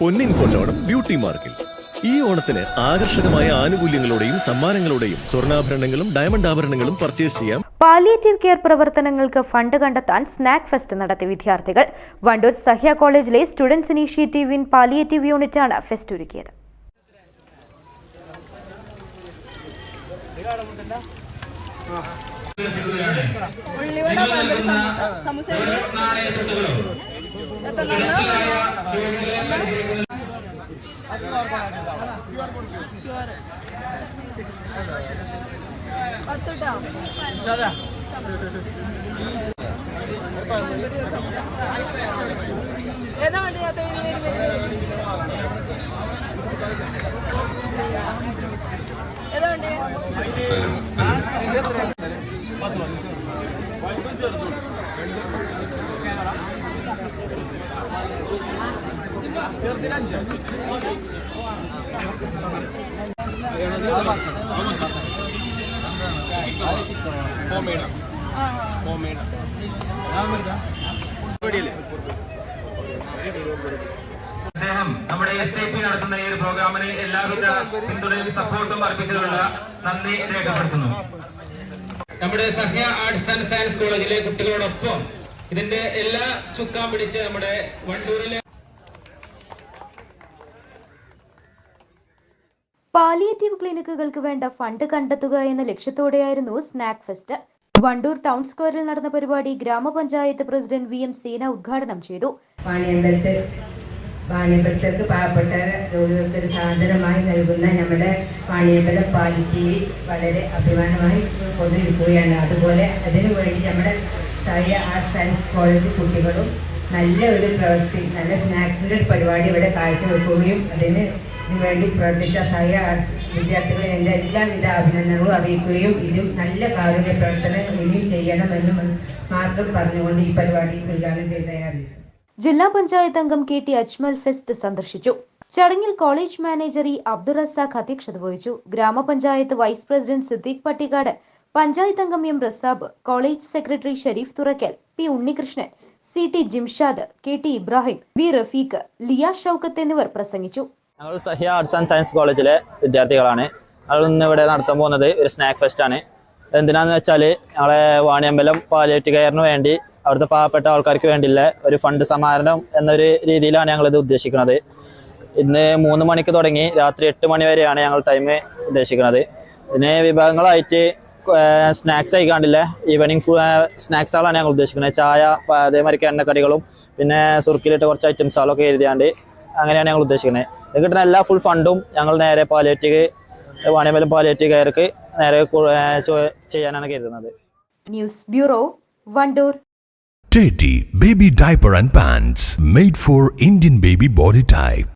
പൊന്നിൻ കൊണ്ടോണം ബ്യൂട്ടി മാർക്കിൽ. ഈ ഓണത്തിന് ആകർഷകമായ ആനുകൂല്യങ്ങളോടെയും സമ്മാനങ്ങളോടെയും സ്വർണാഭരണങ്ങളും ഡയമണ്ട് ആഭരണങ്ങളും പർച്ചേസ് ചെയ്യാം. പാലിയേറ്റീവ് കെയർ പ്രവർത്തനങ്ങൾക്ക് ഫണ്ട് കണ്ടെത്താൻ സ്നാക്ക് ഫെസ്റ്റ് നടത്തി വിദ്യാർത്ഥികൾ. വണ്ടൂർ സഹ്യ കോളേജിലെ സ്റ്റുഡൻസ് ഇനീഷ്യേറ്റീവ് ഇൻ പാലിയേറ്റീവ് ആണ് ഫെസ്റ്റ് ഒരുക്കിയത്. ഏതാ വണ്ടി അത് ഏതാ വണ്ടി ആ അദ്ദേഹം നമ്മുടെ എസ് ഐ പി നടത്തുന്ന ഈ ഒരു പ്രോഗ്രാമിന് എല്ലാവിധ പിന്തുണയും സപ്പോർട്ടും അർപ്പിച്ചതിനുള്ള നന്ദി രേഖപ്പെടുത്തുന്നു. നമ്മുടെ സഹ്യ ആർട്സ് ആൻഡ് സയൻസ് കോളേജിലെ കുട്ടികളോടൊപ്പം ഇതിന്റെ എല്ലാ ചുക്കാൻ പിടിച്ച് നമ്മുടെ വണ്ടൂരിലെ പാലിയേറ്റീവ് ക്ലിനിക്കുകൾക്ക് വേണ്ട ഫണ്ട് കണ്ടെത്തുക എന്ന ലക്ഷ്യത്തോടെയായിരുന്നു സ്നാക്ക് ഫെസ്റ്റ് വണ്ടൂർ ടൗൺ സ്ക്വയറിൽ നടന്ന പരിപാടി ഗ്രാമപഞ്ചായത്ത് പ്രസിഡന്റ് വി എം സീന ഉദ്ഘാടനം ചെയ്തു. വാണിയമ്പലത്ത് വാണിയമ്പലത്തേക്ക് പാവപ്പെട്ട രോഗികൾക്ക് ഒരു സാധനമായി നൽകുന്ന നമ്മുടെ വാണിയമ്പലം പാലിറ്റീവ് വളരെ അഭിമാനമായി കൊണ്ടിരിക്കുകയാണ്. അതുപോലെ അതിനു വേണ്ടി നമ്മുടെ സായ ആർട്സ് സയൻസ് കോളേജ് കുട്ടികളും നല്ല ഒരു പ്രവൃത്തി നല്ല സ്നാക്സിന്റെ ഒരു പരിപാടി ഇവിടെ കാഴ്ചവെക്കുകയും അതിന് വേണ്ടി പ്രവർത്തിച്ച സായ ആർട്സ് വിദ്യാർത്ഥികളെ എന്റെ എല്ലാവിധ അഭിനന്ദനങ്ങളും അറിയിക്കുകയും ഇതും നല്ല കാരുണ്യ പ്രവർത്തനം ഇനിയും ചെയ്യണമെന്ന് മാത്രം പറഞ്ഞുകൊണ്ട് ഈ പരിപാടി ഉദ്ഘാടനം ചെയ്തതായി അറിയിച്ചു ജില്ലാ പഞ്ചായത്ത് അംഗം കെ ടി അജ്മൽ ഫെസ്റ്റ് സന്ദർശിച്ചു. ചടങ്ങിൽ കോളേജ് മാനേജർ ഇ അബ്ദുറസാഖ് അധ്യക്ഷത വഹിച്ചു. ഗ്രാമപഞ്ചായത്ത് വൈസ് പ്രസിഡന്റ് സിദ്ദീഖ് പട്ടിക്കാട് പഞ്ചായത്ത് അംഗം M Rasab college secretary Sharif Thurakkal P Unnikrishnan C T Jimshad K T Ibrahim V Rafeeq Liya Shoukath എന്നിവർ പ്രസംഗിച്ചു. ഞങ്ങൾ സഹ്യ ആർട്സ് ആൻഡ് സയൻസ് കോളേജിലെ വിദ്യാർത്ഥികളാണ്. ഞങ്ങൾ ഇന്ന് ഇവിടെ നടത്താൻ പോകുന്നത് ഒരു സ്നാക്ക് ഫെസ്റ്റ് ആണ്. എന്തിനാന്ന് വെച്ചാൽ ഞങ്ങളെ വാണിയമ്പലം പാലിയേറ്റ് കെയറിന് വേണ്ടി അവിടുത്തെ പാവപ്പെട്ട ആൾക്കാർക്ക് വേണ്ടിയുള്ള ഒരു ഫണ്ട് സമാഹരണം എന്നൊരു രീതിയിലാണ് ഞങ്ങൾ ഇത് ഉദ്ദേശിക്കുന്നത്. ഇന്ന് മൂന്ന് മണിക്ക് തുടങ്ങി രാത്രി എട്ട് മണി വരെയാണ് ഞങ്ങൾ ടൈം ഉദ്ദേശിക്കുന്നത്. ഇതിന് വിഭാഗങ്ങളായിട്ട് സ്നാക്സ് ആയിക്കാണ്ടില്ലേ ഈവനിങ് ഫുഡ് സ്നാക്സുകളാണ് ഞങ്ങൾ ഉദ്ദേശിക്കുന്നത്. ചായ അതേമാതിരി എണ്ണക്കടികളും പിന്നെ സുർക്കിലിട്ട് കുറച്ച് ഐറ്റംസുകളൊക്കെ എഴുതിയാണ്ട് അങ്ങനെയാണ് ഞങ്ങൾ ഉദ്ദേശിക്കുന്നത്. ഇത് കിട്ടുന്ന എല്ലാ ഫുൾ ഫണ്ടും ഞങ്ങൾ നേരെ പാലിയേറ്റീവ് വാണിയമ്പലം പാലിയേറ്റീവ് കയർക്ക് നേരെ ചെയ്യാനാണ് കരുതുന്നത്. News bureau Wandoor Teddy Baby Diaper and Pants made for Indian baby body type.